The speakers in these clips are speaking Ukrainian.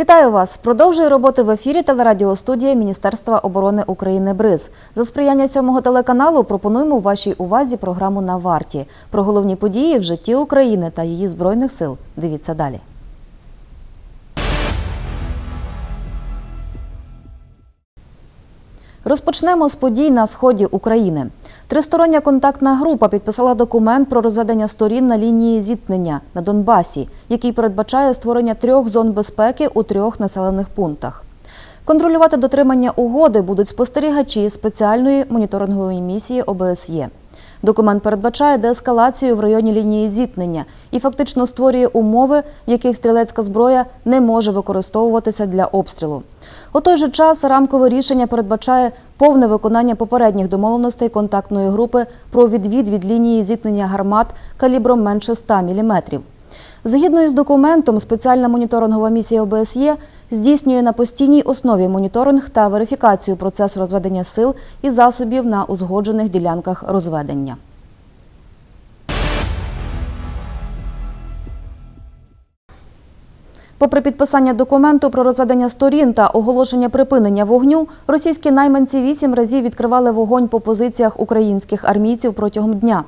Вітаю вас! Продовжує роботи в ефірі телерадіостудія Міністерства оборони України БРИЗ. За сприяння сьомого телеканалу пропонуємо вашій увазі програму на варті про головні події в житті України та її збройних сил. Дивіться далі. Розпочнемо з подій на сході України. Тристороння контактна група підписала документ про розведення сторін на лінії зіткнення на Донбасі, який передбачає створення трьох зон безпеки у трьох населених пунктах. Контролювати дотримання угоди будуть спостерігачі спеціальної моніторингової місії ОБСЄ. Документ передбачає деескалацію в районі лінії зіткнення і фактично створює умови, в яких стрілецька зброя не може використовуватися для обстрілу. У той же час рамкове рішення передбачає повне виконання попередніх домовленостей контактної групи про відвід від лінії зіткнення гармат калібром менше 100 мм. Згідно із документом, спеціальна моніторингова місія ОБСЄ здійснює на постійній основі моніторинг та верифікацію процесу розведення сил і засобів на узгоджених ділянках розведення. Попри підписання документу про розведення сторін та оголошення припинення вогню, російські найманці вісім разів відкривали вогонь по позиціях українських армійців протягом дня.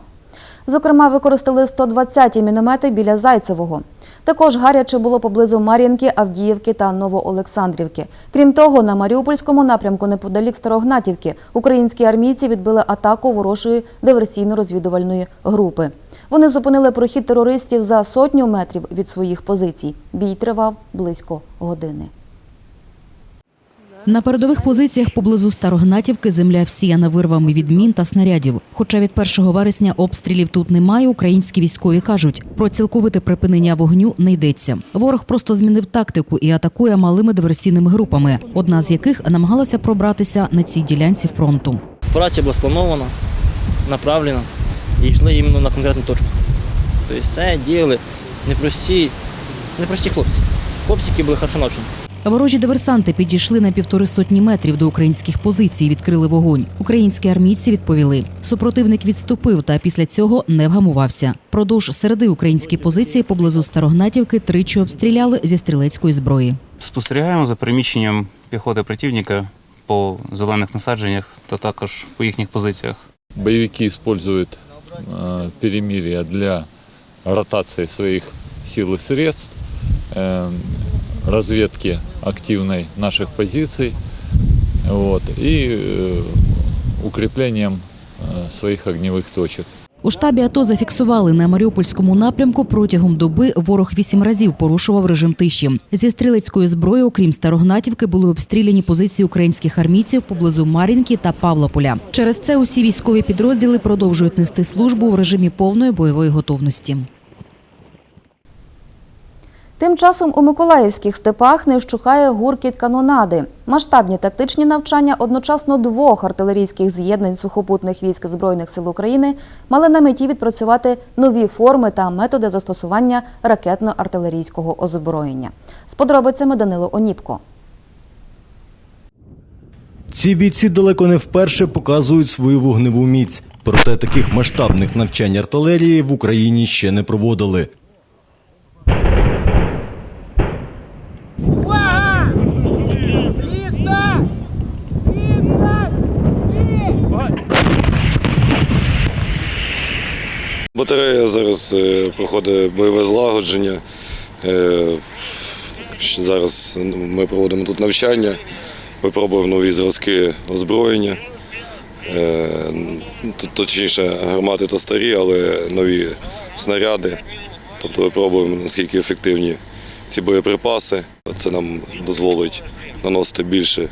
Зокрема, використали 120-ті міномети біля Зайцевого. Також гаряче було поблизу Мар'їнки, Авдіївки та Новоолександрівки. Крім того, на Маріупольському напрямку неподалік Старогнатівки українські армійці відбили атаку ворожої диверсійно-розвідувальної групи. Вони зупинили прохід терористів за сотню метрів від своїх позицій. Бій тривав близько години. На передових позиціях поблизу Старогнатівки земля всіяна вирвами від мін та снарядів. Хоча від 1 вересня обстрілів тут немає, українські військові кажуть, про цілковите припинення вогню не йдеться. Ворог просто змінив тактику і атакує малими диверсійними групами, одна з яких намагалася пробратися на цій ділянці фронту. Операція була спланована, направлена і йшли іменно на конкретну точку. Тобто це діяли непрості, непрості хлопці. Хлопці, які були хорошо навчені. Ворожі диверсанти підійшли на півтори сотні метрів до українських позицій. і Відкрили вогонь. Українські армійці відповіли. Супротивник відступив та після цього не вгамувався. Продовж середи українські позиції поблизу Старогнатівки тричі обстріляли зі стрілецької зброї. Спостерігаємо за переміщенням піхоти противника по зелених насадженнях та також по їхніх позиціях. Боевики используют э, перемирие для ротации своих сил и средств, разведки активной наших позиций вот, и э, укреплением э, своих огневых точек. У штабі АТО зафіксували на Маріупольському напрямку протягом доби ворог вісім разів порушував режим тиші. Зі стрілецької зброї, окрім Старогнатівки, були обстріляні позиції українських армійців поблизу Мар'їнки та Павлополя. Через це усі військові підрозділи продовжують нести службу в режимі повної бойової готовності. Тим часом у Миколаївських степах не вщухає гуркіт канонади. Масштабні тактичні навчання одночасно двох артилерійських з'єднань сухопутних військ Збройних сил України мали на меті відпрацювати нові форми та методи застосування ракетно-артилерійського озброєння. З подробицями Данило Оніпко. Ці бійці далеко не вперше показують свою вогневу міць. Проте таких масштабних навчань артилерії в Україні ще не проводили. Батарея зараз е, проходить бойове злагодження. Е, Зараз ми проводимо тут навчання, випробуємо нові зразки озброєння. Е, точніше гармати то старі, але нові снаряди. Тобто випробуємо, наскільки ефективні ці боєприпаси. Це нам дозволить наносити більше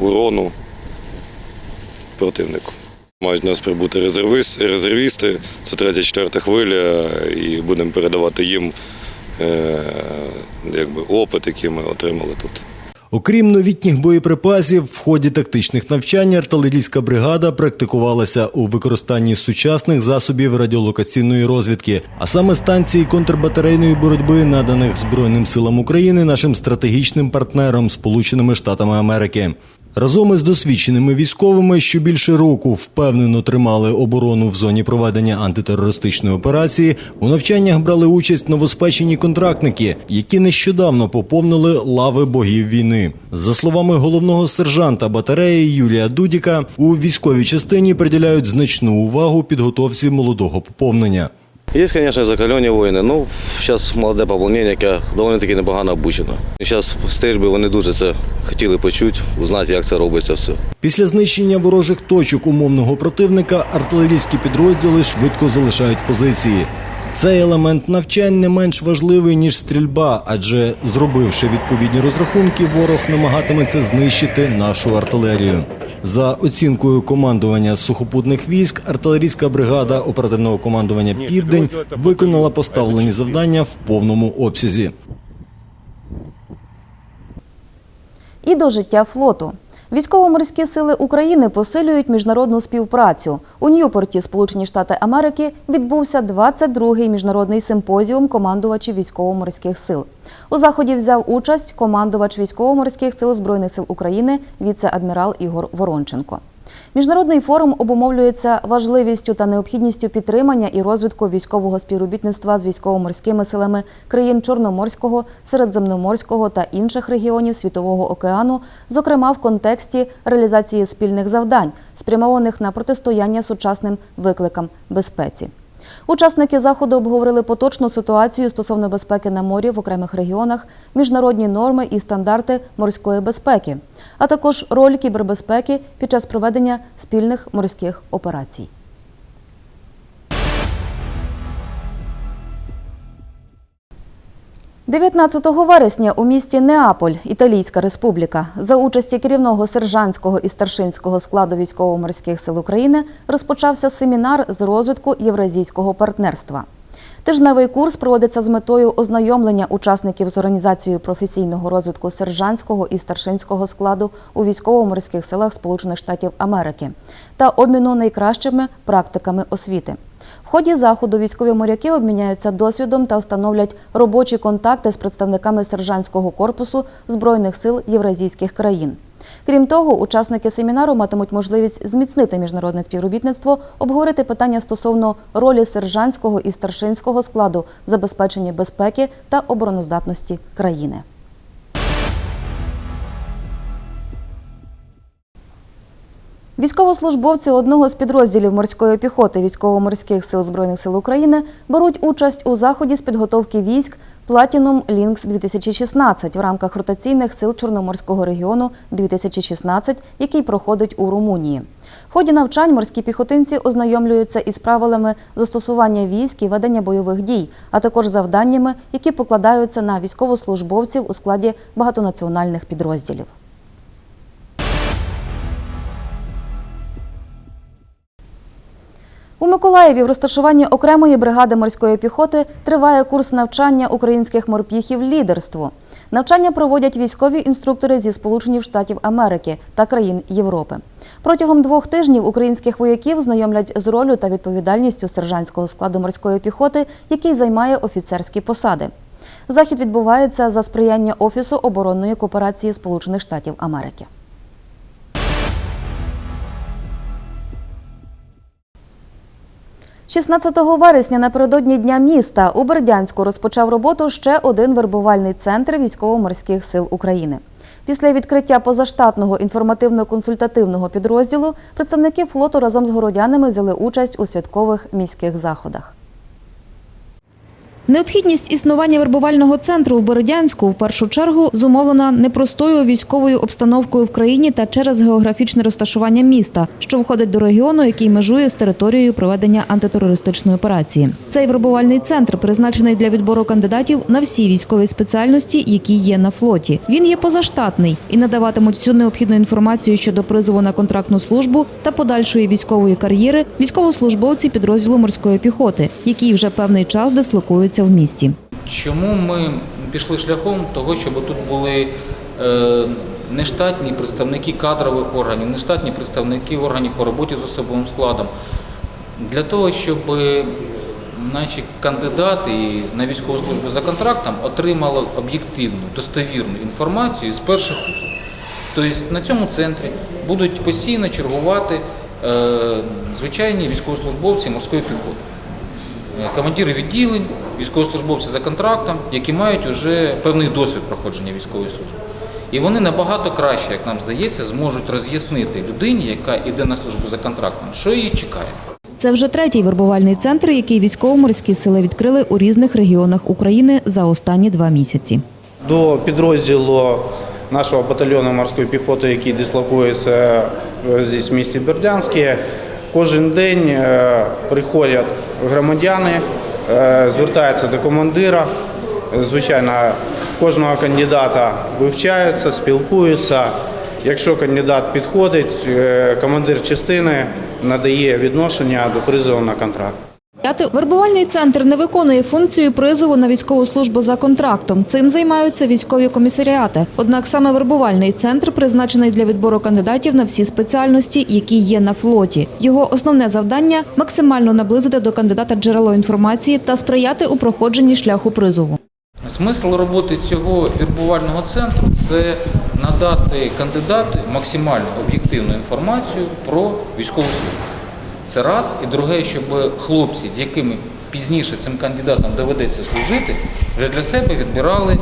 урону противнику. Мають нас прибути резервіс- резервісти, це третя, четверта хвиля, і будемо передавати їм е, якби, опит, який ми отримали тут. Окрім новітніх боєприпасів, в ході тактичних навчань артилерійська бригада практикувалася у використанні сучасних засобів радіолокаційної розвідки, а саме станції контрбатарейної боротьби, наданих Збройним силам України нашим стратегічним партнером Сполученими Штатами Америки. Разом із досвідченими військовими, що більше року впевнено тримали оборону в зоні проведення антитерористичної операції, у навчаннях брали участь новоспечені контрактники, які нещодавно поповнили лави богів війни. За словами головного сержанта батареї Юлія Дудіка, у військовій частині приділяють значну увагу підготовці молодого поповнення. Есть, конечно, закалені воїни. Ну, зараз молоде поповнення, яке доволі-таки непогано обучено. Зараз стрільби вони дуже це хотіли почути, узнати, як це робиться все. Після знищення ворожих точок умовного противника артилерійські підрозділи швидко залишають позиції. Цей елемент навчань не менш важливий ніж стрільба, адже зробивши відповідні розрахунки, ворог намагатиметься знищити нашу артилерію. За оцінкою командування сухопутних військ, артилерійська бригада оперативного командування Південь виконала поставлені завдання в повному обсязі. І до життя флоту. Військово-морські сили України посилюють міжнародну співпрацю. У Ньюпорті, Сполучені Штати Америки, відбувся 22-й міжнародний симпозіум командувачів військово-морських сил. У заході взяв участь командувач військово-морських сил Збройних сил України, віце-адмірал Ігор Воронченко. Міжнародний форум обумовлюється важливістю та необхідністю підтримання і розвитку військового співробітництва з військово-морськими силами країн Чорноморського, Середземноморського та інших регіонів Світового океану, зокрема в контексті реалізації спільних завдань, спрямованих на протистояння сучасним викликам безпеці. Учасники заходу обговорили поточну ситуацію стосовно безпеки на морі в окремих регіонах, міжнародні норми і стандарти морської безпеки, а також роль кібербезпеки під час проведення спільних морських операцій. – 19 вересня у місті Неаполь, Італійська республіка, за участі керівного сержантського і старшинського складу військово-морських сил України розпочався семінар з розвитку євразійського партнерства. Тижневий курс проводиться з метою ознайомлення учасників з організацією професійного розвитку сержантського і старшинського складу у військово-морських силах Сполучених Штатів Америки та обміну найкращими практиками освіти. Ході заходу військові моряки обміняються досвідом та встановлять робочі контакти з представниками сержантського корпусу збройних сил євразійських країн. Крім того, учасники семінару матимуть можливість зміцнити міжнародне співробітництво, обговорити питання стосовно ролі сержантського і старшинського складу забезпечення безпеки та обороноздатності країни. Військовослужбовці одного з підрозділів морської піхоти військово-морських сил збройних сил України беруть участь у заході з підготовки військ Platinum Links 2016 в рамках ротаційних сил Чорноморського регіону 2016, який проходить у Румунії. В ході навчань морські піхотинці ознайомлюються із правилами застосування військ і ведення бойових дій, а також завданнями, які покладаються на військовослужбовців у складі багатонаціональних підрозділів. У Миколаєві в розташуванні окремої бригади морської піхоти триває курс навчання українських морпіхів лідерству. Навчання проводять військові інструктори зі Сполучених Штатів Америки та країн Європи. Протягом двох тижнів українських вояків знайомлять з ролью та відповідальністю сержантського складу морської піхоти, який займає офіцерські посади. Захід відбувається за сприяння Офісу оборонної кооперації Сполучених Штатів Америки. – 16 вересня напередодні Дня міста у Бердянську розпочав роботу ще один вербувальний центр військово-морських сил України. Після відкриття позаштатного інформативно-консультативного підрозділу представники флоту разом з городянами взяли участь у святкових міських заходах. Необхідність існування вербувального центру в Бородянську в першу чергу зумовлена непростою військовою обстановкою в країні та через географічне розташування міста, що входить до регіону, який межує з територією проведення антитерористичної операції. Цей вербувальний центр призначений для відбору кандидатів на всі військові спеціальності, які є на флоті. Він є позаштатний і надаватимуть всю необхідну інформацію щодо призову на контрактну службу та подальшої військової кар'єри військовослужбовці підрозділу морської піхоти, які вже певний час дислокуються в місті. Чому ми пішли шляхом того, щоб тут були е, нештатні представники кадрових органів, нештатні представники органів по роботі з особовим складом? Для того, щоб наші кандидати на військову службу за контрактом отримали об'єктивну, достовірну інформацію з перших уст. Тобто на цьому центрі будуть постійно чергувати е, звичайні військовослужбовці морської піхоти. Е, Командири відділень, військовослужбовці за контрактом, які мають вже певний досвід проходження військової служби. І вони набагато краще, як нам здається, зможуть роз'яснити людині, яка йде на службу за контрактом, що її чекає. Це вже третій вербувальний центр, який військово-морські сили відкрили у різних регіонах України за останні два місяці. До підрозділу нашого батальйону морської піхоти, який дислокується е, здесь в місті Бердянське, кожен день е, приходять громадяни, е, звертаються до командира. Звичайно, кожного кандидата вивчаються, спілкуються. Якщо кандидат підходить, е, командир частини надає відношення до призову на контракт. Вербувальний центр не виконує функцію призову на військову службу за контрактом. Цим займаються військові комісаріати. Однак саме вербувальний центр призначений для відбору кандидатів на всі спеціальності, які є на флоті. Його основне завдання максимально наблизити до кандидата джерело інформації та сприяти у проходженні шляху призову. Смисл роботи цього вірбувального центру це надати кандидату максимально об'єктивну інформацію про військову службу. Це раз. І друге, щоб хлопці, з якими пізніше цим кандидатам доведеться служити, вже для себе відбирали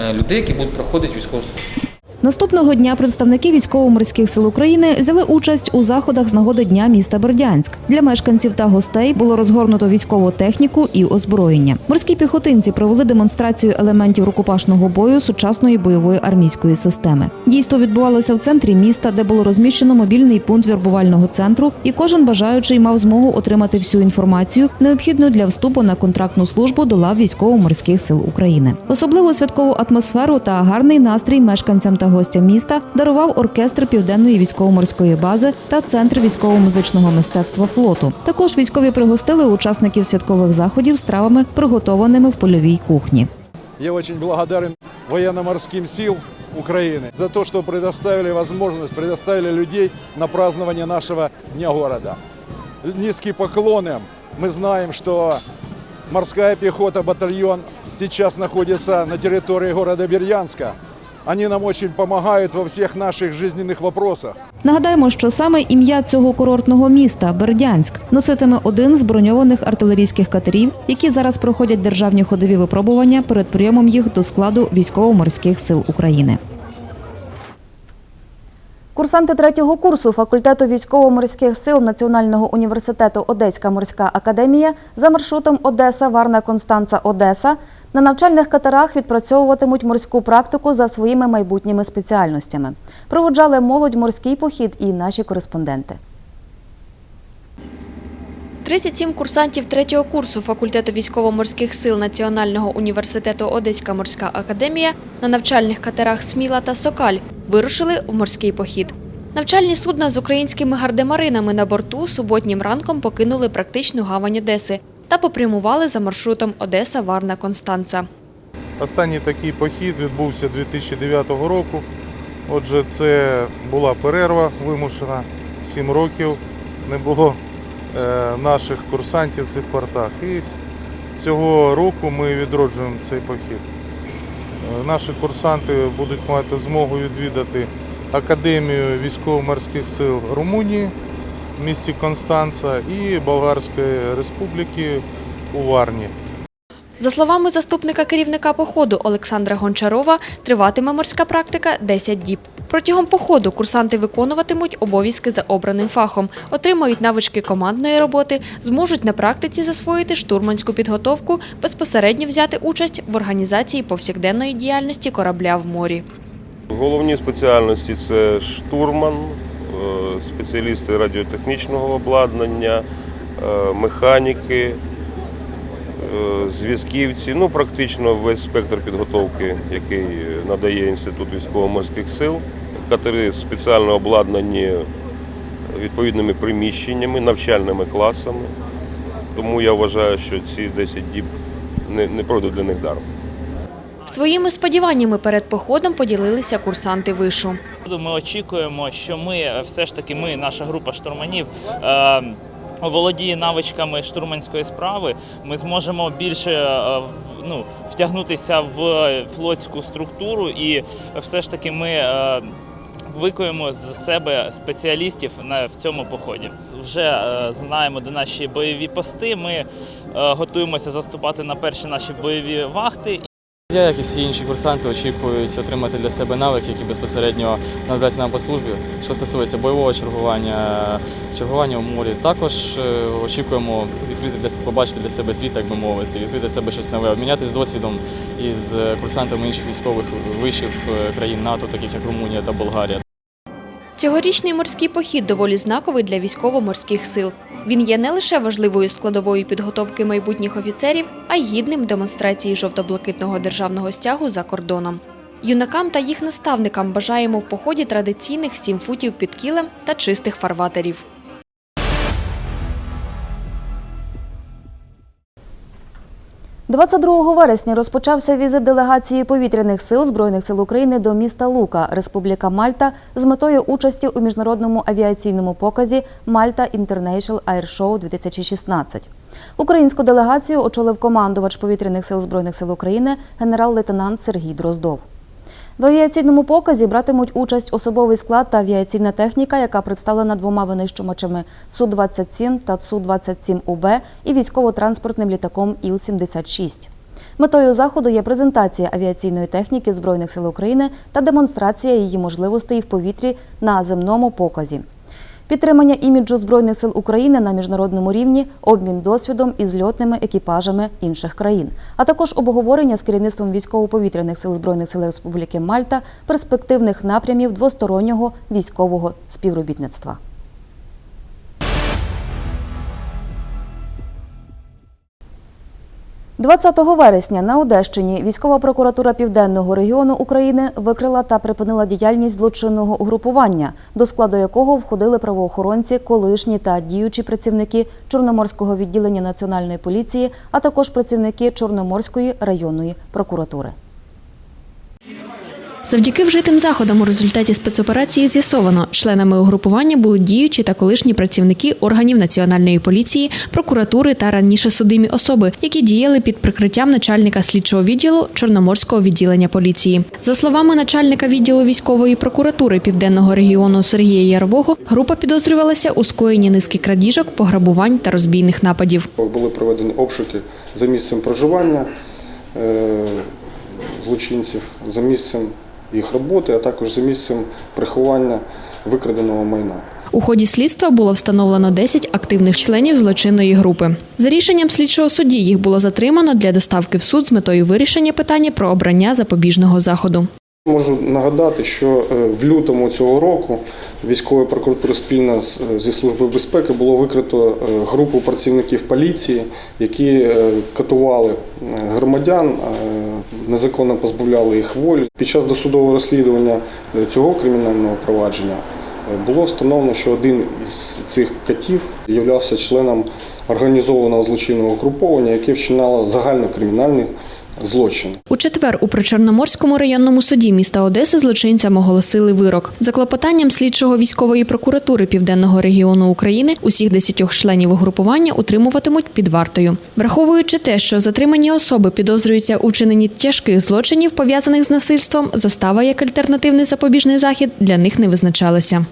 е, людей, які будуть проходити військову службу. Наступного дня представники військово-морських сил України взяли участь у заходах з нагоди дня міста Бердянськ. Для мешканців та гостей було розгорнуто військову техніку і озброєння. Морські піхотинці провели демонстрацію елементів рукопашного бою сучасної бойової армійської системи. Дійство відбувалося в центрі міста, де було розміщено мобільний пункт вірбувального центру, і кожен бажаючий мав змогу отримати всю інформацію, необхідну для вступу на контрактну службу до лав військово-морських сил України. Особливо святкову атмосферу та гарний настрій мешканцям та гостям міста дарував оркестр південної військово-морської бази та центр військово-музичного мистецтва флоту. Також військові пригостили учасників святкових заходів стравами, приготованими в польовій кухні. Я очень благодарен военно-морским сил Украины за то, что предоставили возможность, предоставили людей на празднование нашего Дня города. Низкий поклон им. Мы знаем, что морская пехота, батальон сейчас находится на территории города Бердянска. Они нам очень помогают во всех наших жизненных вопросах. Нагадаємо, що саме ім'я цього курортного міста Бердянськ носитиме один з броньованих артилерійських катерів, які зараз проходять державні ходові випробування перед прийомом їх до складу військово-морських сил України. Курсанти третього курсу факультету військово-морських сил Національного університету Одеська морська академія за маршрутом Одеса Варна Констанца Одеса на навчальних катерах відпрацьовуватимуть морську практику за своїми майбутніми спеціальностями. Проводжали молодь морський похід і наші кореспонденти. 37 курсантів третього курсу факультету військово-морських сил Національного університету Одеська морська академія на навчальних катерах Сміла та Сокаль вирушили у морський похід. Навчальні судна з українськими гардемаринами на борту суботнім ранком покинули практичну гавань Одеси та попрямували за маршрутом Одеса Варна Констанца. Останній такий похід відбувся 2009 року. Отже, це була перерва вимушена. Сім років не було наших курсантів в цих портах. І цього року ми відроджуємо цей похід. Е, Наші курсанти будуть мати змогу відвідати Академію військово-морських сил Румунії в місті Констанца і Болгарської республіки у Варні. За словами заступника керівника походу Олександра Гончарова, триватиме морська практика 10 діб. Протягом походу курсанти виконуватимуть обов'язки за обраним фахом, отримають навички командної роботи, зможуть на практиці засвоїти штурманську підготовку, безпосередньо взяти участь в організації повсякденної діяльності корабля в морі. Головні спеціальності це штурман, е, спеціалісти радіотехнічного обладнання, е, механіки, зв'язківці, ну практично весь спектр підготовки, який надає Інститут військово-морських сил. Катери спеціально обладнані відповідними приміщеннями, навчальними класами. Тому я вважаю, що ці 10 діб не, не пройдуть для них даром. Своїми сподіваннями перед походом поділилися курсанти вишу. Ми очікуємо, що ми е, все ж таки, ми, наша група штурманів. Володіє навичками штурманської справи, ми зможемо більше е, ну, втягнутися в флотську структуру, і все ж таки ми е, викуємо з себе спеціалістів на в цьому поході. Вже е, знаємо, де наші бойові пости. Ми готуємося заступати на перші наші бойові вахти. Я, як і всі інші курсанти, очікують отримати для себе навики, які безпосередньо знадобляться нам по службі. Що стосується бойового чергування, чергування у морі, також е, очікуємо відкрити для себе, побачити для себе світ, так би мовити, відкрити для себе щось нове, обмінятися досвідом із е, курсантами інших військових вишів е, країн НАТО, таких як Румунія та Болгарія. Цьогорічний морський похід доволі знаковий для військово-морських сил. Він є не лише важливою складовою підготовки майбутніх офіцерів, а й гідним демонстрації жовто-блакитного державного стягу за кордоном. Юнакам та їх наставникам бажаємо в поході традиційних сім футів під кілем та чистих фарватерів. – 22 вересня розпочався візит делегації повітряних сил Збройних сил України до міста Лука, Республіка Мальта, з метою участі у міжнародному авіаційному показі Мальта International Air Show 2016. Українську делегацію очолив командувач повітряних сил Збройних сил України генерал-лейтенант Сергій Дроздов. В авіаційному показі братимуть участь особовий склад та авіаційна техніка, яка представлена двома винищувачами Су-27 та Су-27УБ і військово-транспортним літаком Іл-76. Метою заходу є презентація авіаційної техніки Збройних сил України та демонстрація її можливостей в повітрі на земному показі. Підтримання іміджу Збройних сил України на міжнародному рівні, обмін досвідом із льотними екіпажами інших країн, а також обговорення з керівництвом військово-повітряних сил Збройних сил Республіки Мальта перспективних напрямів двостороннього військового співробітництва. – 20 вересня на Одещині військова прокуратура Південного регіону України викрила та припинила діяльність злочинного угрупування, до складу якого входили правоохоронці, колишні та діючі працівники Чорноморського відділення Національної поліції, а також працівники Чорноморської районної прокуратури. Завдяки вжитим заходам у результаті спецоперації з'ясовано, членами угрупування були діючі та колишні працівники органів національної поліції, прокуратури та раніше судимі особи, які діяли під прикриттям начальника слідчого відділу Чорноморського відділення поліції. За словами начальника відділу військової прокуратури південного регіону Сергія Ярового, група підозрювалася у скоєнні низки крадіжок, пограбувань та розбійних нападів. Були проведені обшуки за місцем проживання е, злочинців, за місцем їх роботи, а також за місцем приховання викраденого майна. У ході слідства було встановлено 10 активних членів злочинної групи. За рішенням слідчого судді їх було затримано для доставки в суд з метою вирішення питання про обрання запобіжного заходу. Можу нагадати, що е, в лютому цього року військовою прокуратурою спільно зі службою безпеки було викрито е, групу працівників поліції, які е, катували е, громадян, е, незаконно позбавляли їх волі. Під час досудового розслідування е, цього кримінального провадження е, було встановлено, що один із цих катів являвся членом організованого злочинного угруповання, яке вчинало загальнокримінальний злочин. У четвер у Причорноморському районному суді міста Одеси злочинцям оголосили вирок. За клопотанням слідчого військової прокуратури Південного регіону України усіх десятьох членів угрупування утримуватимуть під вартою. Враховуючи те, що затримані особи підозрюються у вчиненні тяжких злочинів, пов'язаних з насильством, застава як альтернативний запобіжний захід для них не визначалася.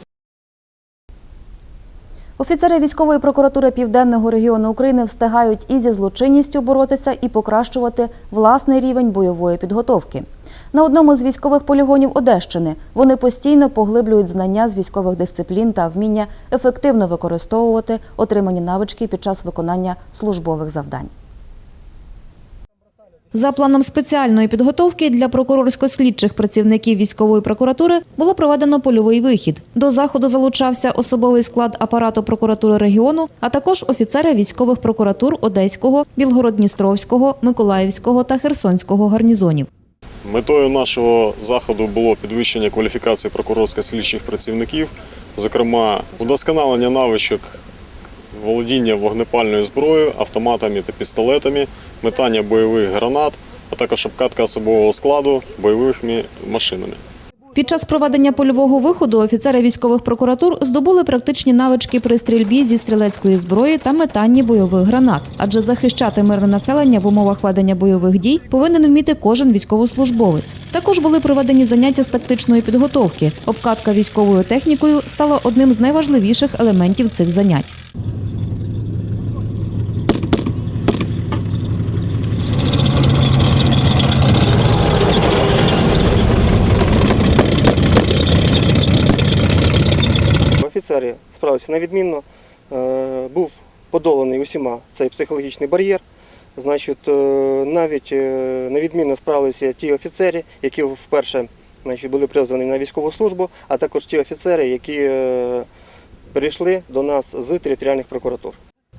Офіцери військової прокуратури Південного регіону України встигають і зі злочинністю боротися, і покращувати власний рівень бойової підготовки. На одному з військових полігонів Одещини вони постійно поглиблюють знання з військових дисциплін та вміння ефективно використовувати отримані навички під час виконання службових завдань. За планом спеціальної підготовки для прокурорсько-слідчих працівників військової прокуратури було проведено польовий вихід. До заходу залучався особовий склад апарату прокуратури регіону, а також офіцери військових прокуратур Одеського, Білгород-Дністровського, Миколаївського та Херсонського гарнізонів. Метою нашого заходу було підвищення кваліфікації прокурорсько-слідчих працівників, зокрема, удосконалення навичок володіння вогнепальною зброєю, автоматами та пістолетами, метання бойових гранат, а також обкатка особового складу бойовими машинами. Під час проведення польового виходу офіцери військових прокуратур здобули практичні навички при стрільбі зі стрілецької зброї та метанні бойових гранат. Адже захищати мирне населення в умовах ведення бойових дій повинен вміти кожен військовослужбовець. Також були проведені заняття з тактичної підготовки. Обкатка військовою технікою стала одним з найважливіших елементів цих занять. Офіцери справилися невідмінно. Е, Був подоланий усіма цей психологічний бар'єр. Значить, е, навіть е, невідмінно справилися ті офіцери, які вперше значить, були призвані на військову службу, а також ті офіцери, які прийшли до нас з територіальних прокуратур.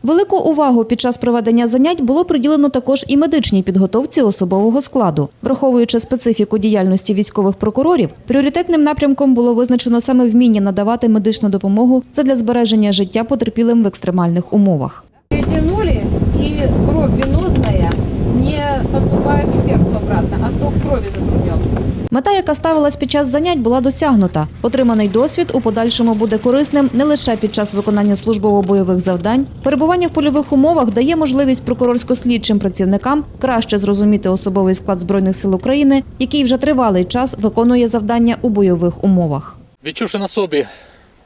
Велику увагу під час проведення занять було приділено також і медичній підготовці особового складу. Враховуючи специфіку діяльності військових прокурорів, пріоритетним напрямком було визначено саме вміння надавати медичну допомогу задля збереження життя потерпілим в екстремальних умовах. Перетянули, и кровь венозная не поступает в сердце обратно, а ток крови затруднен. Мета, яка ставилась під час занять, була досягнута. Отриманий досвід у подальшому буде корисним не лише під час виконання службово-бойових завдань. Перебування в польових умовах дає можливість прокурорсько-слідчим працівникам краще зрозуміти особовий склад збройних сил України, який вже тривалий час виконує завдання у бойових умовах. Відчувши на собі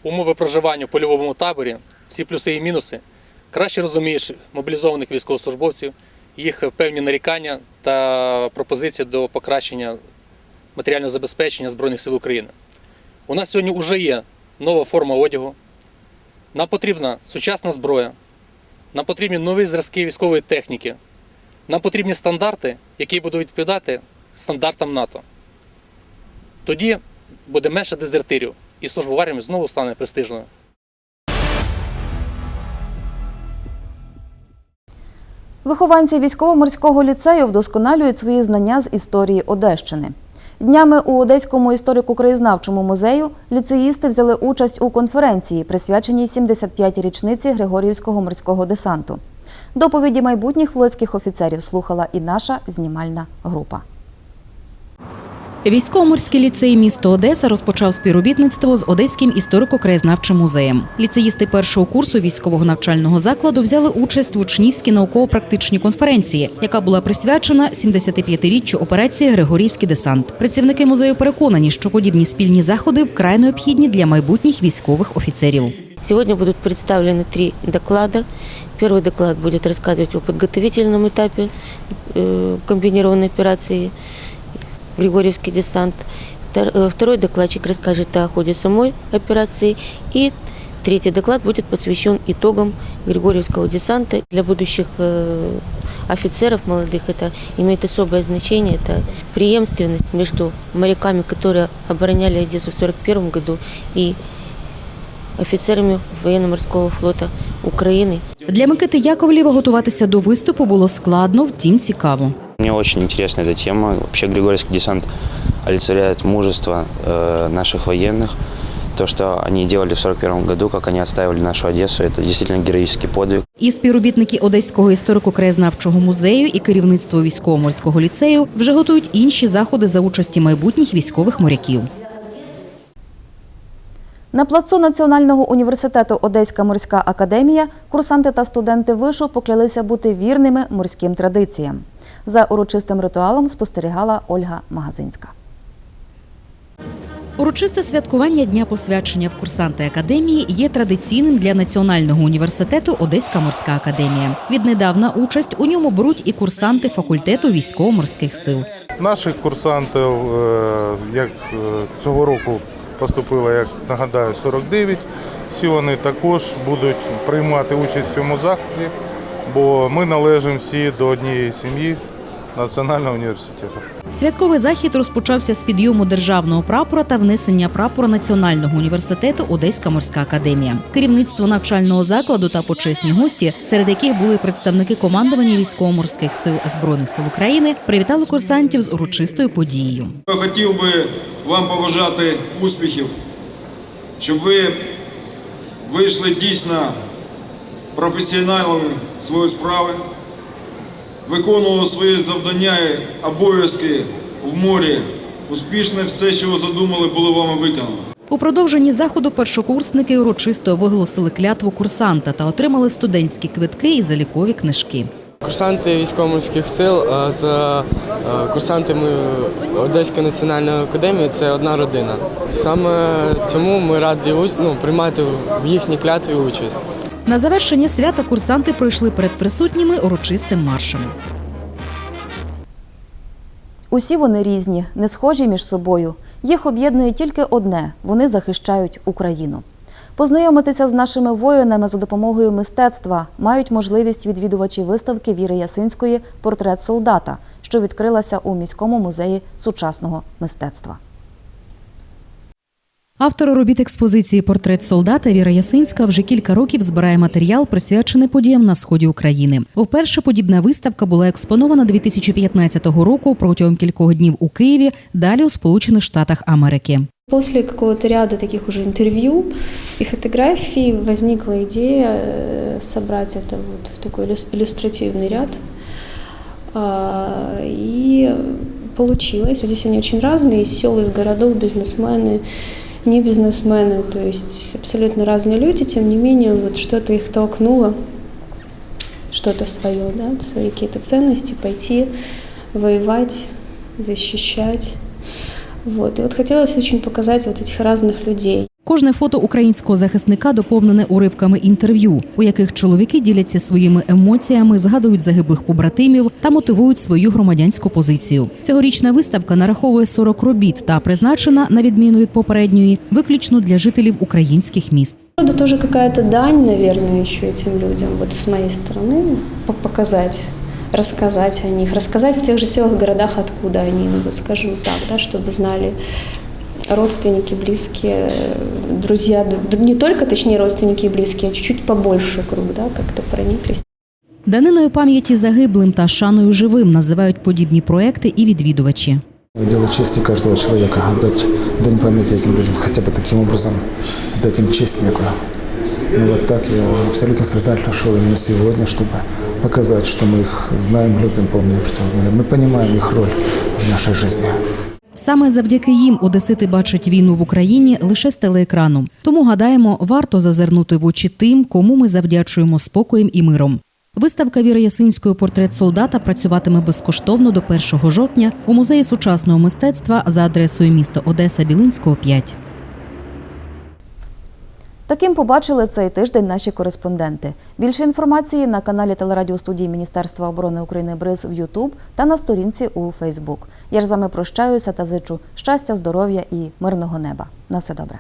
умови проживання в польовому таборі, всі плюси і мінуси, краще розумієш мобілізованих військовослужбовців, їх певні нарікання та пропозиції до покращення матеріального забезпечення Збройних сил України. У нас сьогодні вже є нова форма одягу, нам потрібна сучасна зброя, нам потрібні нові зразки військової техніки, нам потрібні стандарти, які будуть відповідати стандартам НАТО. Тоді буде менше дезертирів, і служба в армії знову стане престижною. Вихованці військово-морського ліцею вдосконалюють свої знання з історії Одещини. Днями у Одеському історико-краєзнавчому музею ліцеїсти взяли участь у конференції, присвяченій 75-й річниці Григорівського морського десанту. Доповіді майбутніх флотських офіцерів слухала і наша знімальна група. Військово-морський ліцей міста Одеса розпочав співробітництво з Одеським історико-краєзнавчим музеєм. Ліцеїсти першого курсу військового навчального закладу взяли участь в учнівській науково-практичній конференції, яка була присвячена 75-річчю операції Григорівський десант. Працівники музею переконані, що подібні спільні заходи вкрай необхідні для майбутніх військових офіцерів. Сегодня будут представлены три доклада. Первый доклад будет рассказывать о подготовительном этапе э, комбинированной операции «Григорьевский десант». Втор- э, Второй докладчик расскажет о ходе самой операции. И третий доклад будет посвящен итогам Григорьевского десанта. Для будущих э, офицеров молодых это имеет особое значение. Это преемственность между моряками, которые обороняли Одессу в 1941 году, и офіцерами воєнно-морського флоту України. Для Микити Яковлєва готуватися до виступу було складно, втім цікаво. Мне очень интересна эта тема. Вообще Григорьевский десант олицетворяет мужество э, наших военных. То, что они делали в 1941 году, как они отстаивали нашу Одессу, это действительно героический подвиг. І співробітники Одеського історико-краєзнавчого музею і керівництво військово-морського ліцею вже готують інші заходи за участі майбутніх військових моряків. На плацу Національного університету Одеська морська академія курсанти та студенти вишу поклялися бути вірними морським традиціям. За урочистим ритуалом спостерігала Ольга Магазинська. Урочисте святкування Дня посвячення в курсанти академії є традиційним для Національного університету Одеська морська академія. Віднедавна участь у ньому беруть і курсанти факультету військово-морських сил. Наших курсантів, е, як е, цього року поступило, як нагадаю, 49. Всі вони також будуть приймати участь в цьому заході, бо ми належимо всі до однієї сім'ї Національного університету. Святковий захід розпочався з підйому державного прапора та внесення прапора Національного університету Одеська морська академія. Керівництво навчального закладу та почесні гості, серед яких були представники командування військово-морських сил збройних сил України, привітали курсантів з урочистою подією. Я хотів би вам побажати успіхів, щоб ви вийшли дійсно професіоналами своєї справи, виконували свої завдання і обов'язки в морі успішне все, що ви задумали, було вами виконано. У продовженні заходу першокурсники урочисто виголосили клятву курсанта та отримали студентські квитки і залікові книжки. Курсанти військово-морських сил з курсантами Одеської національної академії це одна родина. Саме цьому ми раді у- ну, приймати в їхній клятві участь. На завершення свята курсанти пройшли перед присутніми урочистим маршем. Усі вони різні, не схожі між собою. Їх об'єднує тільки одне вони захищають Україну. Познайомитися з нашими воїнами за допомогою мистецтва мають можливість відвідувачі виставки Віри Ясинської Портрет солдата, що відкрилася у міському музеї сучасного мистецтва. Автор робіт експозиції Портрет солдата Віра Ясинська вже кілька років збирає матеріал, присвячений подіям на сході України. Вперше подібна виставка була експонована 2015 року протягом кількох днів у Києві, далі у Сполучених Штатах Америки. После какого-то ряда таких уже интервью и фотографий возникла идея э, собрать это вот в такой иллюс- иллюстративный ряд. А, И получилось. Здесь они очень разные, из сел, из городов, бизнесмены, Не бизнесмены, то есть абсолютно разные люди, тем не менее вот что-то их толкнуло, что-то свое, да, свои какие-то ценности, пойти воевать, защищать. Вот. И вот хотелось очень показать вот этих разных людей. Кожне фото українського захисника доповнене уривками інтерв'ю, у яких чоловіки діляться своїми емоціями, згадують загиблих побратимів та мотивують свою громадянську позицію. Цьогорічна виставка нараховує 40 робіт та призначена, на відміну від попередньої, виключно для жителів українських міст. Это тоже какая-то дань, наверное, еще этим людям, вот с моей стороны, по- показать, рассказать о них, рассказать в тех же селах, городах, откуда они, ну, вот скажем так, да, чтобы знали родственники, близкие, друзья, да не только, точнее, родственники и близкие, а чуть-чуть побольше круг, да, как-то прониклись. Даниною пам'яті загиблим та шаною живим називають подібні проекти і відвідувачі. Дело чести каждого человека, отдать дань памяти этим людям, хотя бы таким образом, дать им честь некую. Ну вот так я абсолютно сознательно шел именно сегодня, чтобы показать, что мы их знаем, любим, помним, что мы, мы понимаем их роль в нашей жизни. Саме завдяки їм одесити бачать війну в Україні лише з телеекрану. Тому гадаємо, варто зазирнути в очі тим, кому ми завдячуємо спокоєм і миром. Виставка Віри Ясинської портрет солдата працюватиме безкоштовно до 1 жовтня у музеї сучасного мистецтва за адресою міста Одеса Білинського 5. Таким побачили цей тиждень наші кореспонденти. Більше інформації на каналі телерадіостудії Міністерства оборони України БРИЗ в Ютуб та на сторінці у Фейсбук. Я ж з вами прощаюся та зичу щастя, здоров'я і мирного неба. На все добре.